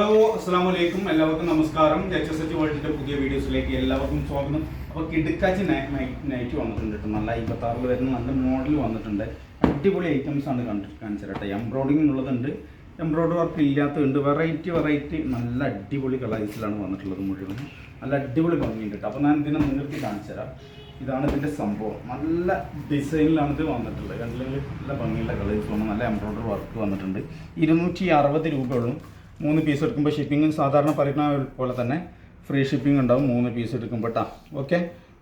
Hello അസ്സാം വലൈക്കും എല്ലാവർക്കും നമസ്കാരം. എച്ച് എസ് എച്ച് വേൾഡിന്റെ പുതിയ വീഡിയോസിലേക്ക് എല്ലാവർക്കും സ്വാഗതം. അപ്പോൾ കിടുക്കാച്ചി നൈറ്റ് വന്നിട്ടുണ്ട് നല്ല അമ്പത്താറിൽ വരുന്ന നല്ല മോഡൽ വന്നിട്ടുണ്ട്. അടിപൊളി ഐറ്റംസ് ആണ് കണ്ടി കാണിച്ചത് എംബ്രോയിഡിംഗ് ഉള്ളതുണ്ട്. എംബ്രോയിഡറി വർക്ക് ഇല്ലാത്തതുണ്ട്. വെറൈറ്റി വെറൈറ്റി നല്ല അടിപൊളി കളേഴ്സിലാണ് വന്നിട്ടുള്ളത് മുഴുവൻ. നല്ല അടിപൊളി ഭംഗിയുണ്ട് കേട്ടോ. അപ്പോൾ ഞാൻ ഇതിനെ നിങ്ങൾക്ക് കാണിച്ചു തരാം. ഇതാണ് ഇതിന്റെ സംഭവം. നല്ല ഡിസൈനിലാണ് ഇത് വന്നിട്ടുള്ളത്. കണ്ടില്ലെങ്കിൽ നല്ല ഭംഗിയുള്ള കളേഴ്സ് വന്നു നല്ല എംബ്രോയിഡറി വർക്ക് വന്നിട്ടുണ്ട്. ഇരുന്നൂറ്റി അറുപത് രൂപയുള്ളൂ മൂന്ന് പീസ് എടുക്കുമ്പോൾ ഷിപ്പിംഗ് സാധാരണ പറയുന്ന പോലെ തന്നെ ഫ്രീ ഷിപ്പിംഗ് ഉണ്ടാവും. മൂന്ന് പീസ് എടുക്കുമ്പോൾ കേട്ടോ ഓക്കെ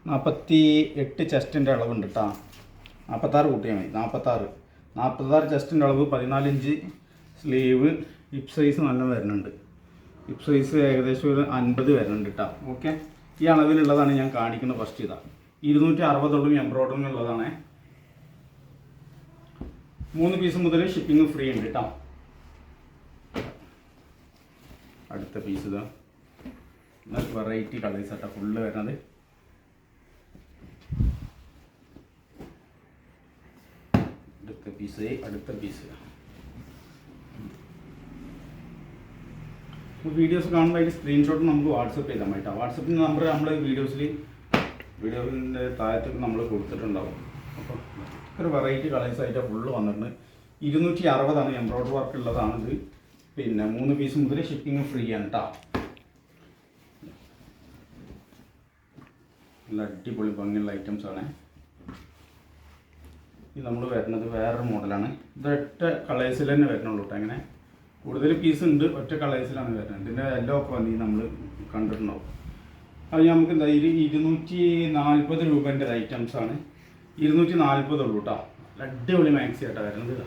നാൽപ്പത്തി എട്ട് ചെസ്റ്റിന്റെ അളവുണ്ട് കേട്ടോ നാൽപ്പത്താറ് കൂട്ടിയാൽ മതി. നാൽപ്പത്താറ് നാൽപ്പത്താറ് ചെസ്റ്റിന്റെ അളവ് പതിനാല് ഇഞ്ച് സ്ലീവ് ഹിപ്പ് സൈസ് നല്ല വരുന്നുണ്ട്. ഹിപ്പ് സൈസ് ഏകദേശം ഒരു അൻപത് വരുന്നുണ്ട് കേട്ടോ ഓക്കെ ഈ അളവിലുള്ളതാണ് ഞാൻ കാണിക്കുന്നത് ഫസ്റ്റ് ഇതാ. ഇരുന്നൂറ്റി അറുപതോളം എംബ്രോയിഡറിങ് ഉള്ളതാണ്. മൂന്ന് പീസ് മുതൽ ഷിപ്പിംഗ് ഫ്രീ ഉണ്ട് കേട്ടോ അടുത്ത പീസ് ഇതാ. നല്ല വെറൈറ്റി കളേഴ്സ് ആട്ടോ ഫുള്ള് വരുന്നത്. അടുത്ത പീസ് അടുത്ത പീസ് വീഡിയോസ് കാണുമ്പോൾ അതിന്റെ സ്ക്രീൻഷോട്ട് നമുക്ക് വാട്സപ്പ് ചെയ്താൽ മതി കേട്ടോ വാട്സപ്പിന്റെ നമ്പർ നമ്മൾ വീഡിയോസിൽ വീഡിയോസിന്റെ താഴത്തൊക്കെ നമ്മൾ കൊടുത്തിട്ടുണ്ടാവും. അപ്പോൾ ഒരു വെറൈറ്റി കളേഴ്സ് ആയിട്ട് ഫുള്ള് വന്നിട്ടുണ്ട്. ഇരുന്നൂറ്റി അറുപതാണ് എംബ്രോയ്ഡറി വർക്ക് ഉള്ളതാണിത് പിന്നെ മൂന്ന് പീസ് മുതൽ ഷിപ്പിംഗ് ഫ്രീ ആണ് കേട്ടോ നല്ല അടിപൊളി ഭംഗിയുള്ള ഐറ്റംസ് ആണ്. ഇത് നമ്മൾ വരുന്നത് വേറൊരു മോഡലാണ് ഇത് ഒറ്റ കളേഴ്സിൽ തന്നെ വരണുള്ളൂ കേട്ടോ അങ്ങനെ കൂടുതൽ പീസ് ഉണ്ട് ഒറ്റ കളേഴ്സിലാണ് വരുന്നത്. ഇതിന്റെ എല്ലാം ഒക്കെ വന്നി നമ്മൾ കണ്ടിട്ടുണ്ടാവും. അത് നമുക്ക് എന്താ ഇരു ഇരുന്നൂറ്റി നാൽപ്പത് രൂപേന്റെ ഐറ്റംസ് ആണ്. ഇരുന്നൂറ്റി നാൽപ്പത് ഉള്ളൂ കേട്ടോ അടിപൊളി മാക്സി ആയിട്ടാണ് വരുന്നത് ഇതാ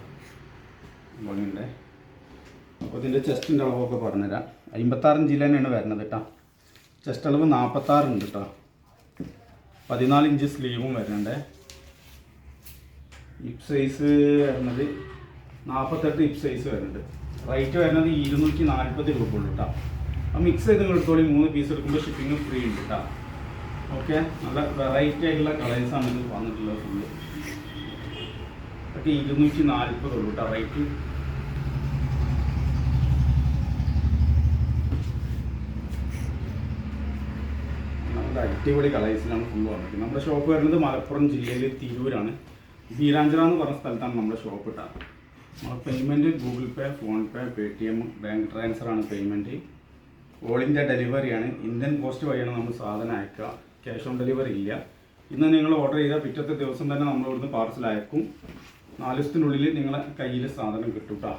ഭംഗിയുണ്ടേ. അപ്പോൾ ഇതിന്റെ ചെസ്റ്റിന്റെ അളവൊക്കെ പറഞ്ഞുതരാം. അമ്പത്താറ് ഇഞ്ചിൽ തന്നെയാണ് വരുന്നത് കേട്ടോ. ചെസ്റ്റ് അളവ് നാൽപ്പത്താറ് ഉണ്ട് കേട്ടോ. പതിനാല് ഇഞ്ച് സ്ലീവും വരുന്നുണ്ട്. ഹിപ്പ് സൈസ് വരുന്നത് നാൽപ്പത്തെട്ട് ഹിപ്പ് സൈസ് വരുന്നുണ്ട്. റേറ്റ് വരുന്നത് ഇരുന്നൂറ്റി നാൽപ്പത് രൂപ ഉള്ളു കേട്ടോ. അപ്പോൾ മിക്സ് ചെയ്ത് എടുത്തോളി. മൂന്ന് പീസ് എടുക്കുമ്പോൾ ഷിപ്പിംഗ് ഫ്രീ ഉണ്ട് കേട്ടോ. ഓക്കെ നല്ല വെറൈറ്റി ആയിട്ടുള്ള കളേഴ്സാണ് ഇത് വന്നിട്ടുള്ളത് ഫുള്ള് ഇരുന്നൂറ്റി നാൽപ്പത് ഉള്ളൂ കേട്ടോ. റേറ്റ് നല്ല അടിപൊളി കളേഴ്സിലാണ് ഫുൾ വന്നിട്ട് നമ്മുടെ ഷോപ്പ് വരുന്നത് മലപ്പുറം ജില്ലയിലെ തിരൂരാണ്. ബീരാഞ്ചിറ എന്ന് പറഞ്ഞ സ്ഥലത്താണ് നമ്മുടെ ഷോപ്പ് ഇട്ടത് നമ്മുടെ payment Google Pay PhonePe T M bank transfer ആണ് പേയ്മെന്റ് ഓൾ ഇന്ത്യ ഡെലിവറിയാണ് ഇന്ത്യൻ പോസ്റ്റ് വഴിയാണ് നമ്മൾ സാധനം അയക്കുക. ക്യാഷ് ഓൺ ഡെലിവറി ഇല്ല. ഇന്ന് നിങ്ങൾ ഓർഡർ ചെയ്താൽ പിറ്റത്തെ ദിവസം തന്നെ നമ്മൾ ഇവിടുന്ന് പാർസൽ അയക്കും. നാല് ദിവസത്തിനുള്ളിൽ നിങ്ങളെ കയ്യിൽ സാധനം കിട്ടും കേട്ടോ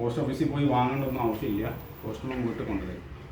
പോസ്റ്റ് ഓഫീസിൽ പോയി വാങ്ങേണ്ടൊന്നും ആവശ്യമില്ല. പോസ്റ്റൊന്നും വീട്ടിൽ കൊണ്ടുവരും